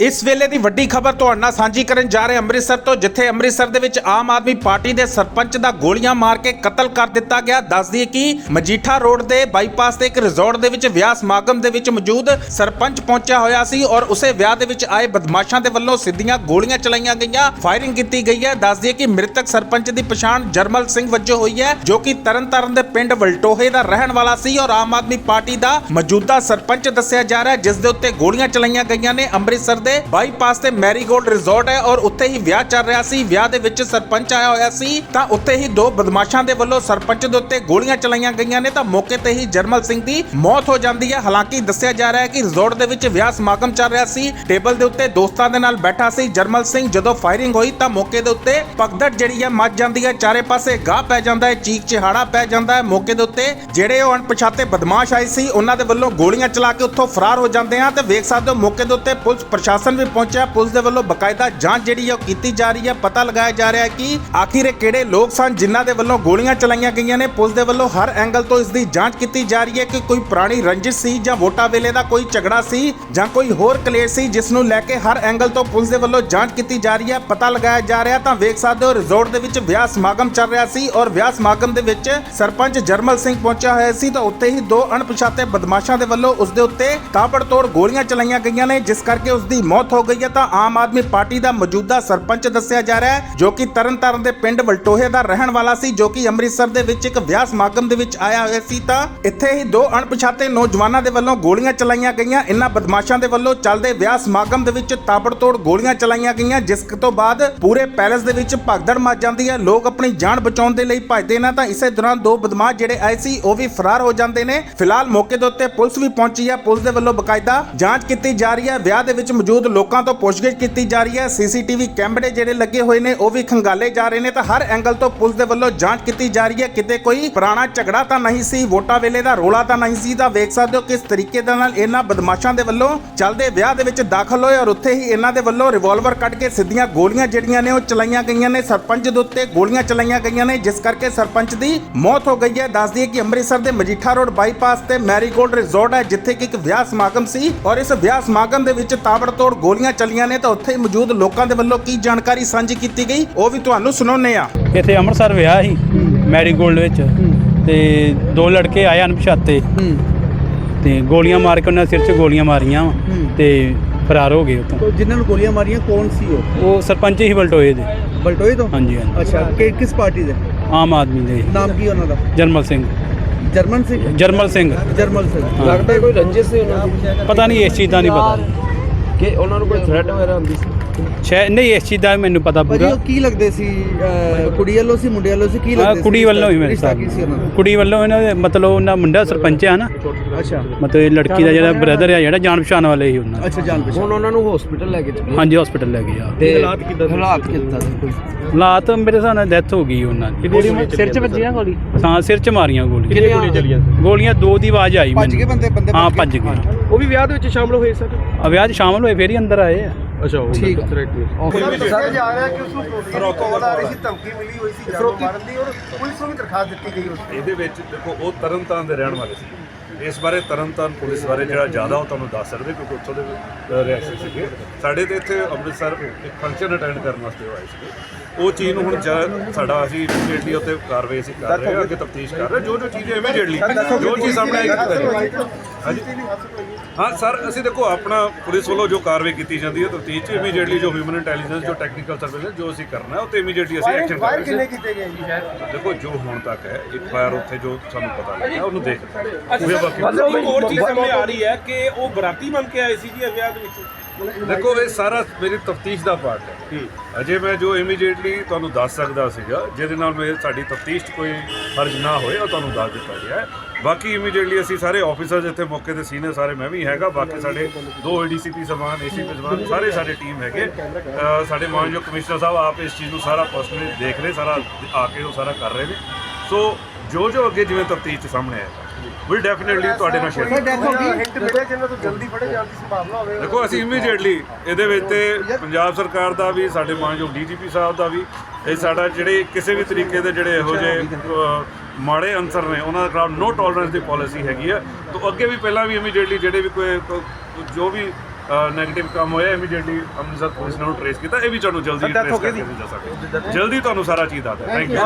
ਇਸ ਵੇਲੇ ਦੀ ਵੱਡੀ ਖਬਰ ਤੁਹਾਡੇ ਨਾਲ ਸਾਂਝੀ ਕਰਨ ਜਾ ਰਹੇ ਅੰਮ੍ਰਿਤਸਰ ਤੋਂ, ਜਿੱਥੇ ਅੰਮ੍ਰਿਤਸਰ ਦੇ ਵਿੱਚ ਆਮ ਆਦਮੀ ਪਾਰਟੀ ਦੇ ਸਰਪੰਚ ਦਾ ਗੋਲੀਆਂ ਮਾਰ ਕੇ ਕਤਲ ਕਰ ਦਿੱਤਾ ਗਿਆ। ਦੱਸ ਦਈਏ ਕਿ ਮਜੀਠਾ ਰੋਡ ਦੇ ਬਾਈਪਾਸ ਤੇ ਇੱਕ ਰਿਜ਼ੋਰਟ ਦੇ ਵਿੱਚ ਵਿਆਹ ਸਮਾਗਮ ਦੇ ਵਿੱਚ ਮੌਜੂਦ ਸਰਪੰਚ ਪਹੁੰਚਿਆ ਹੋਇਆ ਸੀ ਔਰ ਉਸੇ ਵਿਆਹ ਦੇ ਵਿੱਚ ਆਏ ਬਦਮਾਸ਼ਾਂ ਦੇ ਵੱਲੋਂ ਸਿੱਧੀਆਂ ਗੋਲੀਆਂ ਚਲਾਈਆਂ ਗਈਆਂ। ਫਾਇਰਿੰਗ ਕੀਤੀ ਗਈ ਹੈ। ਦੱਸ ਦਈਏ ਕਿ ਮ੍ਰਿਤਕ ਸਰਪੰਚ ਦੀ ਪਛਾਣ ਜਰਮਲ ਸਿੰਘ ਵਜੋਂ ਹੋਈ ਹੈ, ਜੋ ਕਿ ਤਰਨਤਾਰਨ ਦੇ ਪਿੰਡ ਵਲਟੋਹੇ ਦਾ ਰਹਿਣ ਵਾਲਾ ਸੀ ਔਰ ਆਮ ਆਦਮੀ ਪਾਰਟੀ ਦਾ ਮੌਜੂਦਾ ਸਰਪੰਚ ਦੱਸਿਆ ਜਾ ਰਿਹਾ ਹੈ, ਜਿਸ ਦੇ ਉੱਤੇ ਗੋਲੀਆਂ ਚਲਾਈਆਂ ਗਈਆਂ ਨੇ। ਅੰਮ੍ਰਿਤਸਰ ਦੇ ਬਾਈਪਾਸ ਤੇ ਮੈਰੀਗੋਲਡ ਰਿਜ਼ੋਰਟ ਹੈ ਔਰ ਉੱਥੇ ਹੀ ਵਿਆਹ ਚੱਲ ਰਿਹਾ ਸੀ। ਵਿਆਹ ਦੇ ਵਿੱਚ ਸਰਪੰਚ ਆਇਆ ਹੋਇਆ ਸੀ। ਤਾਂ ਉੱਥੇ ਹੀ ਦੋ ਬਦਮਾਸ਼ਾਂ ਦੇ ਵੱਲੋਂ ਸਰਪੰਚ ਦੇ ਉੱਤੇ ਗੋਲੀਆਂ ਚਲਾਈਆਂ ਗਈਆਂ ਨੇ। ਤਾਂ ਮੌਕੇ ਤੇ ਹੀ ਜਰਮਲ ਸਿੰਘ ਦੀ ਮੌਤ ਹੋ ਜਾਂਦੀ ਹੈ। ਹਾਲਾਂਕਿ ਦੱਸਿਆ ਜਾ ਰਿਹਾ ਹੈ ਕਿ ਰਿਜ਼ੋਰਟ ਦੇ ਵਿੱਚ ਵਿਆਹ ਸਮਾਗਮ ਚੱਲ ਰਿਹਾ ਸੀ। ਟੇਬਲ ਦੇ ਉੱਤੇ ਦੋਸਤਾਂ ਦੇ ਨਾਲ ਬੈਠਾ ਸੀ ਜਰਮਲ ਸਿੰਘ। ਜਦੋਂ ਫਾਇਰਿੰਗ ਹੋਈ ਤਾਂ ਮੌਕੇ ਦੇ ਉੱਤੇ ਪਗਦੜ ਜਿਹੜੀ ਹੈ ਮੱਚ ਜਾਂਦੀ ਹੈ। ਚਾਰੇ ਪਾਸੇ ਗਾਹ ਪੈ ਜਾਂਦਾ ਹੈ, ਚੀਕ ਚਿਹਾੜਾ ਪੈ ਜਾਂਦਾ ਹੈ। ਮੌਕੇ ਦੇ ਉੱਤੇ ਜਿਹੜੇ ਉਹ ਅਣਪਛਾਤੇ ਬਦਮਾਸ਼ ਆਏ ਸੀ, ਉਹਨਾਂ ਦੇ ਵੱਲੋਂ ਗੋਲੀਆਂ ਚਲਾ ਕੇ ਉੱਥੋਂ ਫਰਾਰ ਹੋ ਜਾਂਦੇ ਆ। ਤੇ ਵੇਖ ਸਕਦੇ ਹੋ ਮੌਕੇ ਦੇ ਉੱਤੇ ਪੁਲਿਸ ਪ੍ਰਸ਼ਾਸਨ ਵੀ ਪਹੁੰਚਿਆ। ਪੁਲਿਸ ਦੇ ਵੱਲੋਂ ਬਕਾਇਦਾ ਜਾਂਚ ਜਿਹੜੀ ਹੈ ਉਹ ਕੀਤੀ ਜਾ ਰਹੀ ਹੈ ਪਤਾ ਲਗਾਇਆ ਜਾ ਰਿਹਾ ਹੈ ਕਿ ਆਖਿਰ ਇਹ ਕਿਹੜੇ ਲੋਕ ਸਨ ਜਿਨ੍ਹਾਂ ਦੇ ਵੱਲੋਂ ਗੋਲੀਆਂ ਚਲਾਈਆਂ ਗਈਆਂ ਨੇ। ਪੁਲਿਸ ਦੇ ਵੱਲੋਂ ਹਰ ਐਂਗਲ ਤੋਂ ਇਸ ਦੀ ਜਾਂਚ ਕੀਤੀ ਜਾ ਰਹੀ ਹੈ ਕਿ ਕੋਈ ਪੁਰਾਣੀ ਰੰਜਿਸ਼ ਸੀ ਜਾਂ ਵੋਟਾਂ ਵੇਲੇ ਦਾ ਕੋਈ ਝਗੜਾ ਸੀ ਜਾਂ ਕੋਈ ਹੋਰ ਕਲੇਸ਼ ਸੀ, ਜਿਸ ਨੂੰ ਲੈ ਕੇ ਹਰ ਐਂਗਲ ਤੋਂ ਪੁਲਿਸ ਦੇ ਵੱਲੋਂ ਜਾਂਚ ਕੀਤੀ ਜਾ ਰਹੀ ਹੈ। ਪਤਾ ਲਗਾਇਆ ਜਾ ਰਿਹਾ ਤਾਂ ਵੇਖ ਸਕਦੇ ਹੋ, ਰਿਜ਼ੋਰਟ ਦੇ ਵਿੱਚ ਵਿਆਹ ਸਮਾਗਮ ਚੱਲ ਰਿਹਾ ਸੀ ਔਰ ਵਿਆਹ ਸਮਾਗਮ ਦੇ ਵਿੱਚ ਸਰਪੰਚ ਜਰਮਲ ਸਿੰਘ ਪਹੁੰਚਿਆ ਹੋਇਆ ਸੀ ਤਾਂ ਉੱਥੇ ਹੀ ਦੋ ਅਣਪਛਾਤੇ ਬਦਮਾਸ਼ਾਂ ਦੇ ਵੱਲੋਂ ਉਸ ਦੇ ਉੱਤੇ ਤਾਬੜਤੋੜ ਗੋਲੀਆਂ ਚਲਾਈਆਂ ਗਈਆਂ ਨੇ, ਜਿਸ ਕਰਕੇ ਉਸ ਦੀ ਮੌਤ ਹੋ ਗਈ ਹੈ ਤਾਂ ਆਮ ਆਦਮੀ ਪਾਰਟੀ ਦਾ ਮੌਜੂਦਾ ਸਰਪੰਚ ਦੱਸਿਆ ਜਾ ਰਿਹਾ ਹੈ, ਜੋ ਕਿ ਤਰਨਤਾਰਨ ਦੇ ਪਿੰਡ ਵਲਟੋਹੇ ਦਾ ਰਹਿਣ ਵਾਲਾ ਸੀ, ਜੋ ਕਿ ਅੰਮ੍ਰਿਤਸਰ ਦੇ ਵਿੱਚ ਇੱਕ ਵਿਆਹ ਸਮਾਗਮ ਦੇ ਵਿੱਚ ਆਇਆ ਹੋਇਆ ਸੀ ਤਾਂ ਇੱਥੇ ਹੀ ਦੋ ਅਣਪਛਾਤੇ ਨੌਜਵਾਨਾਂ ਦੇ ਵੱਲੋਂ ਗੋਲੀਆਂ ਚਲਾਈਆਂ ਗਈਆਂ। ਇਹਨਾਂ ਬਦਮਾਸ਼ਾਂ ਦੇ ਵੱਲੋਂ ਚੱਲਦੇ ਵਿਆਹ ਸਮਾਗਮ ਦੇ ਵਿੱਚ ਤਾਬੜਤੋੜ ਗੋਲੀਆਂ ਚਲਾਈਆਂ ਗਈਆਂ, ਜਿਸ ਤੋਂ ਬਾਅਦ ਪੂਰੇ ਪੈਲੇਸ ਦੇ ਵਿੱਚ ਭਗਦੜ ਮਚ ਜਾਂਦੀ ਹੈ। ਲੋਕ ਆਪਣੀ ਜਾਨ ਬਚਾਉਣ ਦੇ ਲਈ ਭੱਜਦੇ ਨੇ ਤਾਂ ਇਸੇ ਦੌਰਾਨ ਦੋ ਬਦਮਾਸ਼ ਜਿਹੜੇ ਆਏ ਸੀ, ਉਹ ਵੀ ਫਰਾਰ ਹੋ ਜਾਂਦੇ ਨੇ। ਫਿਲਹਾਲ ਮੌਕੇ ਦੇ ਉੱਤੇ ਪੁਲਿਸ ਵੀ ਪਹੁੰਚੀ ਹੈ। ਪੁਲਿਸ ਦੇ ਵੱਲੋਂ ਬਕਾਇਦਾ ਜਾਂਚ ਕੀਤੀ ਜਾ ਰਹੀ ਹੈ। ਵਿਆਹ ਦੇ ਵਿੱਚ ਮੌਜੂਦ ਲੋਕਾਂ ਤੋਂ ਪੁੱਛਗਿੱਛ ਕੀਤੀ ਜਾ ਰਹੀ ਹੈ। ਸੀਸੀਟੀਵੀ ਕੈਮਰੇ ਜਿਹੜੇ ਲੱਗੇ ਹੋਏ ਨੇ, ਉਹ ਵੀ ਖੰਗਾਲੇ ਜਾ ਰਹੇ ਨੇ ਤਾਂ ਹਰ ਐਂਗਲ ਤੋਂ ਪੁਲਿਸ ਦੇ ਵੱਲੋਂ ਜਾਂਚ ਕੀਤੀ ਜਾ ਰਹੀ ਹੈ। ਕਿਤੇ ਕੋਈ ਪੁਰਾਣਾ ਝਗੜਾ ਤਾਂ ਨਹੀਂ ਸੀ, ਵੋਟਾਂ ਵੇਲੇ ਦਾ ਰੋਲਾ ਤਾਂ ਨਹੀਂ ਸੀ, ਤਾਂ ਵੇਖ ਸਕਦੇ ਹੋ ਕਿਸ ਤਰੀਕੇ ਦੇ ਨਾਲ ਇਹਨਾਂ ਬਦਮਾਸ਼ਾਂ ਦੇ ਵੱਲੋਂ ਚੱਲਦੇ ਵਿਆਹ ਦੇ ਵਿੱਚ ਦਾਖਲ ਹੋਏ ਔਰ ਉੱਥੇ ਹੀ ਇਹਨਾਂ ਦੇ ਵੱਲੋਂ ਰਿਵਾਲਵਰ ਕੱਢ ਕੇ ਸਿੱਧੀਆਂ ਗੋਲੀਆਂ ਜਿਹੜੀਆਂ ਨੇ, ਉਹ ਚਲਾਈਆਂ ਗਈਆਂ ਨੇ। ਸਰਪੰਚ ਦੇ ਉੱਤੇ ਗੋਲੀਆਂ ਚਲਾਈਆਂ ਗਈਆਂ ਨੇ, ਜਿਸ ਕਰਕੇ ਸਰਪੰਚ ਦੀ ਮੌਤ ਹੋ ਗਈ ਹੈ। ਦੱਸ ਦਈਏ ਕਿ ਅੰਮ੍ਰਿਤਸਰ ਦੇ ਮਜੀਠਾ ਰੋਡ ਬਾਈਪਾਸ ਤੇ ਮੈਰੀਗੋਲਡ ਰਿਜ਼ੋਰਟ ਹੈ, ਜਿੱਥੇ ਕਿ ਇੱਕ ਵਿਆਹ ਸਮਾਗਮ ਸੀ ਔਰ ਇਸ ਵਿਆਹ ਸਮਾਗਮ ਦੇ ਵਿੱਚ ਤਾਬੜਤੋੜ ਗੋਲੀਆਂ ਚੱਲੀਆਂ ਨੇ ਤਾਂ ਉੱਥੇ ਹੀ ਮੌਜੂਦ ਲੋਕਾਂ ਦੇ ਵੱਲੋਂ ਕੀ ਜਾਣਕਾਰੀ ਸਾਂਝੀ ਕੀਤੀ ਗਈ ਉਹ ਵੀ ਤੁਹਾਨੂੰ ਸੁਣਾਉਂਦੇ ਆ ਇੱਥੇ ਅੰਮ੍ਰਿਤਸਰ ਵਿਆਹ ਸੀ ਮੈਰੀਗੋਲਡ ਵਿੱਚ ਤੇ ਦੋ ਲੜਕੇ ਆਏ ਅਣਪਛਾਤੇ। ਤੇ ਗੋਲੀਆਂ ਮਾਰ ਕੇ ਉਹਨਾਂ ਸਿਰ 'ਚ ਗੋਲੀਆਂ ਮਾਰੀਆਂ ਵਾਂ ਤੇ ਫਰਾਰ ਹੋ ਗਏ ਉੱਥੋਂ। ਤੋ ਜਿਨ੍ਹਾਂ ਨੂੰ ਗੋਲੀਆਂ ਮਾਰੀਆਂ ਕੌਣ ਸੀ ਉਹ? ਉਹ ਸਰਪੰਚ ਹੀ ਬਲਟੋਏ ਦੇ। ਬਲਟੋਏ ਤੋਂ? ਹਾਂਜੀ ਹਾਂਜੀ। ਅੱਛਾ ਕਿ ਕਿਸ ਪਾਰਟੀ ਦੇ? ਆਮ ਆਦਮੀ ਦੇ। ਨਾਮ ਕੀ ਉਹਨਾਂ ਦਾ? ਜਰਮਲ ਸਿੰਘ। ਜਰਮਨ ਜਰਮਲ ਸਿੰਘ। ਜਰਮਲ ਸੀ ਹਾਂ। ਲੱਗਦਾ ਕੋਈ ਰੰਜਿਸ਼ ਸੀ ਉਹਨਾਂ ਦੀ? ਪਤਾ ਨਹੀਂ ਇਸ ਚੀਜ਼ ਦਾ ਨਹੀਂ ਪਤਾ। ਕਿ ਉਹਨਾਂ ਨੂੰ ਕੋਈ ਥ੍ਰੈਟ ਵਗੈਰਾ ਹੁੰਦੀ ਸੀ? ਸ਼ਾਇਦ ਨਹੀਂ ਇਸ ਚੀਜ਼ ਦਾ ਮੈਨੂੰ ਪਤਾ ਭਾਜੀ ਪੂਰਾ ਉਹ ਕੀ ਲੱਗਦੇ ਸੀ? ਅਹ, ਕੁੜੀ ਵੱਲੋਂ ਸੀ ਮੁੰਡੇ ਵੱਲੋਂ ਸੀ ਕੀ ਹਾਂ, ਲੱਗਦੇ ਸੀ? ਕੁੜੀ ਵੱਲੋਂ ਹੀ ਮੇਰੇ ਰਿਸ਼ਤਾ ਸਾਹਿਬ ਕੀ ਸੀ ਉਹਨਾਂ ਦਾ? ਕੁੜੀ ਵੱਲੋਂ ਇਹਨਾਂ ਦੇ ਮਤਲਬ ਉਹਨਾਂ ਮੁੰਡਾ ਸਰਪੰਚ ਆ ਨਾ। ਅੱਛਾ। ਮਤਲਬ ਇਹ ਲੜਕੀ ਦਾ ਜਿਹੜਾ ਬ੍ਰਦਰ ਆ ਜਿਹੜਾ ਜਾਣ ਪਛਾਣ ਵਾਲੇ ਹੀ ਉਹਨਾਂ ਦੇ। ਅੱਛਾ ਜਾਣ ਪਛਾਣ। ਹੁਣ ਉਹਨਾਂ ਨੂੰ ਹਸਪੀਟਲ ਲੈ ਕੇ ਚੱਲੇ। ਹਾਂਜੀ ਹਸਪੀਟਲ ਲੈ ਗਏ ਆ। ਤੇ ਹਾਲਾਤ ਕਿਦਾਂ ਹਾਲਾਤ ਕਿਦਾਂ ਦੇ? ਕੋਈ ਹਾਲਾਤ ਮੇਰੇ ਹਿਸਾਬ ਨਾਲ ਡੈਥ ਹੋ ਗਈ ਉਹਨਾਂ ਦੀ। ਸਿਰ 'ਚ ਵੱਜੀ ਨਾ ਗੋਲੀ? ਹਾਂ ਸਿਰ 'ਚ ਮਾਰੀਆਂ ਗੋਲੀਆਂ। ਕਿੰਨੀਆਂ ਗੋਲੀਆਂ ਚੱਲੀਆਂ ਗੋਲੀਆਂ ਦੋ ਦੀ ਆਵਾਜ਼ ਆਈ ਭੱਜ ਗਏ ਬੰਦੇ ਬੰਦੇ ਹਾਂ ਭੱਜ ਗਏ। ਉਹ ਵੀ ਵਿਆਹ ਦੇ ਵਿੱਚ ਸ਼ਾਮਲ ਹੋਏ ਸਰ? ਆ ਵਿਆਹ 'ਚ ਸ਼ਾਮਲ ਹੋਏ ਫੇਰ ਹੀ ਅੰਦਰ ਆਏ ਆ। ਅੱਛਾ ਉਹ ਠੀਕ। ਥ੍ਰੈਟ ਦੱਸਿਆ ਜਾ ਰਿਹਾ ਕਿ ਉਸ ਨੂੰ ਕਾਲ ਆ ਰਹੀ ਸੀ ਧਮਕੀ ਮਿਲੀ ਹੋਈ ਸੀ ਜਾਨੋਂ ਮਾਰਨ ਦੀ ਔਰ ਪੁਲਿਸ ਨੂੰ ਵੀ ਦਰਖਾਸਤ ਦਿੱਤੀ ਗਈ ਉਸ ਦੀ ਇਹਦੇ ਵਿੱਚ ਦੇਖੋ ਉਹ ਤਰਨਤਾਰਨ ਦੇ ਰਹਿਣ ਵਾਲੇ ਸੀ। ਇਸ ਬਾਰੇ ਤਰਨਤਾਰਨ ਪੁਲਿਸ ਬਾਰੇ ਜਿਹੜਾ ਜ਼ਿਆਦਾ ਉਹ ਤੁਹਾਨੂੰ ਦੱਸ ਸਕਦੇ ਕਿਉਂਕਿ ਉੱਥੋਂ ਦੇ ਰਿਐਕਸ਼ਨ ਸੀਗੇ। ਸਾਡੇ ਤੇ ਇੱਥੇ ਅੰਮ੍ਰਿਤਸਰ ਇੱਕ ਫੰਕਸ਼ਨ ਅਟੈਂਡ ਕਰਨ ਵਾਸਤੇ ਆਏ ਸੀਗੇ। ਉਹ ਚੀਜ਼ ਨੂੰ ਹੁਣ ਜ- ਸਾਡਾ ਅਸੀਂ ਇਮੀਡੀਏਟਲੀ ਉੱਤੇ ਕਾਰਵਾਈ ਅਸੀਂ ਕਰ ਰਹੇ ਹਾਂ ਅੱਗੇ ਤਫਤੀਸ਼ ਕਰ ਰਹੇ ਹਾਂ। ਜੋ ਜੋ ਚੀਜ਼ ਇਮੀਡੀਏਟਲੀ ਜੋ ਚੀਜ਼ ਸਾਹਮਣੇ ਆਏਗੀ ਹਾਂਜੀ। ਹਾਂ ਸਰ ਅਸੀਂ ਦੇਖੋ ਆਪਣਾ ਪੁਲਿਸ ਵੱਲੋਂ ਜੋ ਕਾਰਵਾਈ ਕੀਤੀ ਜਾਂਦੀ ਹੈ ਤਫਤੀਸ਼ ਚ ਇਮੀਡੀਏਟਲੀ ਜੋ ਹਿਊਮਨ ਇੰਟੈਲੀਜੈਂਸ ਜੋ ਟੈਕਨੀਕਲ ਸਰਵੇਲੈਂਸ ਜੋ ਅਸੀਂ ਕਰਨਾ ਹੈ ਉਹ ਤੇ ਇਮੀਡੀਏਟਲੀ ਅਸੀਂ ਐਕਸ਼ਨ ਕਰ ਫਾਇਰ ਰਹੇ ਕਿੰਨੇ ਹਾਂ ਕੀਤੇ ਗਏ ਜੀ? ਦੇਖੋ ਜੋ ਹੁਣ ਤੱਕ ਹੈ ਇੱਕ ਵਾਰ ਉੱਥੇ ਜੋ ਸਾਨੂੰ ਪਤਾ ਲੱਗਿਆ ਉਹਨੂੰ ਦੇਖ ਰਹੇ ਹਾਂ। ਬਾਕੀ ਇੱਕ ਹੋਰ ਚੀਜ਼ ਸਾਹਮਣੇ ਆ ਰਹੀ ਹੈ ਕਿ ਉਹ ਬਰਾਤੀ ਬਣ ਕੇ ਆਏ ਸੀ ਜੀ ਵਿਆਹ ਦੇ ਵਿੱਚ? ਦੇਖੋ ਇਹ ਸਾਰਾ ਮੇਰੀ ਤਫਤੀਸ਼ ਦਾ ਪਾਰਟ ਹੈ। ਅਜੇ ਮੈਂ ਜੋ ਇਮੀਡੀਏਟਲੀ ਤੁਹਾਨੂੰ ਦੱਸ ਸਕਦਾ ਸੀਗਾ, ਜਿਹਦੇ ਨਾਲ ਮੇਰੇ ਸਾਡੀ ਤਫਤੀਸ਼ 'ਚ ਕੋਈ ਫਰਜ਼ ਨਾ ਹੋਏ, ਉਹ ਤੁਹਾਨੂੰ ਦੱਸ ਦਿੱਤਾ ਗਿਆ ਹੈ। ਬਾਕੀ ਇਮੀਡੀਏਟਲੀ ਅਸੀਂ ਸਾਰੇ ਆਫੀਸਰਸ ਇੱਥੇ ਮੌਕੇ ਤੇ ਸੀਨੀਅਰ ਸਾਰੇ, ਮੈਂ ਵੀ ਹੈਗਾ, ਬਾਕੀ ਸਾਡੇ ਦੋ ਏਡੀਸੀਪੀ ਸਮਾਨ ਏਸੀਪੀ ਸਮਾਨ ਸਾਰੇ ਸਾਡੇ ਟੀਮ ਹੈਗੇ। ਸਾਡੇ ਮਾਨਯੋਗ ਕਮਿਸ਼ਨਰ ਸਾਹਿਬ, ਆਪ ਇਸ ਚੀਜ਼ ਨੂੰ ਸਾਰਾ ਪਰਸਨਲੀ ਦੇਖ ਰਹੇ, ਸਾਰਾ ਆ ਕੇ ਉਹ ਸਾਰਾ ਕਰ ਰਹੇ ਨੇ। ਸੋ ਜੋ ਜੋ ਅੱਗੇ ਜਿਵੇਂ ਤਫਤੀਸ਼ 'ਚ ਸਾਹਮਣੇ ਆਏਗਾ ਵਿਲ ਡੈਫੀਨਿਟਲੀ ਤੁਹਾਡੇ ਨਾਲ ਸ਼ੇਅਰ ਗਈ ਹਿੱਟ ਮਿਲੇ ਜਿਨ੍ਹਾਂ ਤੋਂ ਜਲਦੀ ਫੜੇ ਜਾਣ ਦੀ ਸੰਭਾਵਨਾ ਹੋਵੇ। ਦੇਖੋ ਅਸੀਂ ਇਮੀਡੀਏਟਲੀ ਇਹਦੇ ਵਿੱਚ ਤੇ ਪੰਜਾਬ ਸਰਕਾਰ ਦਾ ਵੀ ਸਾਡੇ ਮਾਨਯੋਗ ਡੀਜੀਪੀ ਸਾਹਿਬ ਦਾ ਵੀ ਇਹ ਸਾਡਾ ਜਿਹੜੇ ਕਿਸੇ ਵੀ ਤਰੀਕੇ ਦੇ ਜਿਹੜੇ ਇਹੋ ਜਿਹੇ ਮਾੜੇ ਅੰਸਰ ਨੇ ਉਹਨਾਂ ਦੇ ਖਿਲਾਫ ਨੋ ਟੋਲਰੈਂਸ ਦੀ ਪਾਲਿਸੀ ਹੈਗੀ ਹੈ ਤੋਂ ਅੱਗੇ ਵੀ ਪਹਿਲਾਂ ਵੀ ਇਮੀਡੀਏਟਲੀ ਜਿਹੜੇ ਵੀ ਕੋਈ ਜੋ ਵੀ ਨੈਗੇਟਿਵ ਕੰਮ ਹੋਇਆ ਇਮੀਡੀਏਟਲੀ ਅੰਮ੍ਰਿਤਸਰ ਪੁਲਿਸ ਨੇ ਉਹਨੂੰ ਟ੍ਰੇਸ ਕੀਤਾ। ਇਹ ਵੀ ਤੁਹਾਨੂੰ ਜਲਦੀ ਟ੍ਰੇਸ ਕਰਕੇ ਦੱਸਾਂਗੇ ਜਲਦੀ ਤੁਹਾਨੂੰ ਸਾਰਾ ਚੀਜ਼ ਦੱਸਦਾ ਥੈਂਕ ਯੂ